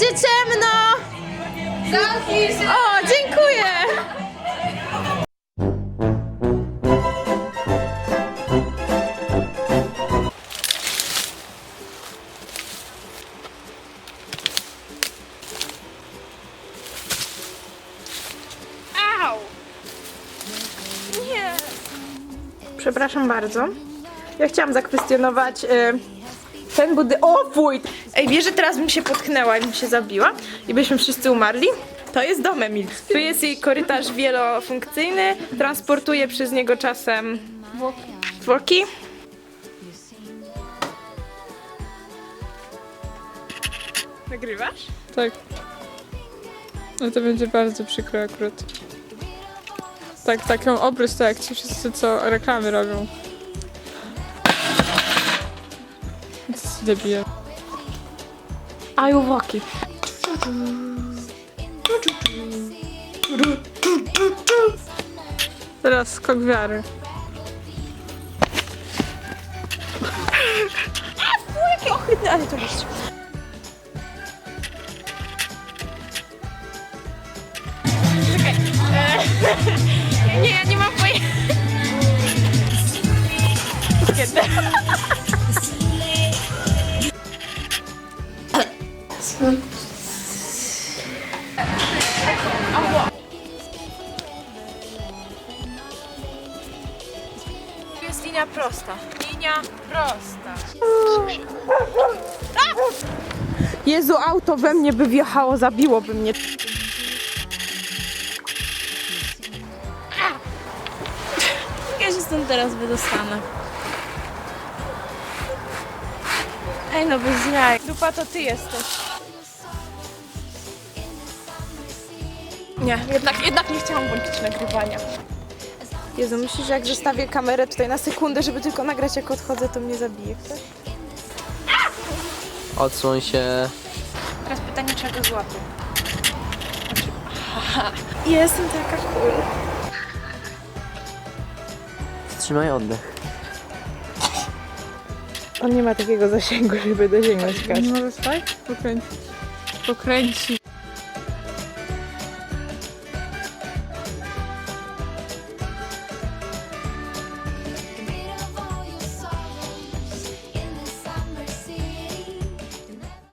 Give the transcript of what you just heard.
będzie ciemno! O, dziękuję! Au! Nie! Przepraszam bardzo. Ja chciałam zakwestionować y, ten budynek. O, fuj! Ej, wiesz, że teraz bym się potknęła i bym się zabiła i byśmy wszyscy umarli? To jest dom Emil. Tu jest jej korytarz wielofunkcyjny. Transportuje przez niego czasem zwłoki. Nagrywasz? Tak. No to będzie bardzo przykro akurat. Tak, taką obrót to jak ci wszyscy co reklamy robią. Debile. A i uwagi. Teraz skok wiary. Jakie ohydne, ale to liść. Czekaj. Nie, nie mam pojęcia. Kiedy? Tu jest linia prosta. Linia prosta. Jezu, auto we mnie by wjechało, zabiłoby mnie. Ja się stąd teraz wydostanę. Ej, no bez jaj. Dupa to ty jesteś. Nie, jednak, jednak nie chciałam włączyć nagrywania. Jezu, myślisz, że jak zostawię kamerę tutaj na sekundę, żeby tylko nagrać jak odchodzę, to mnie zabije ktoś? Odsuń się. Teraz pytanie, czy ja go złapię. Jestem taka cool. Wstrzymaj oddech. On nie ma takiego zasięgu, żeby dosięgnąć Nie możesz tak? Pokręcić. Pokręcić.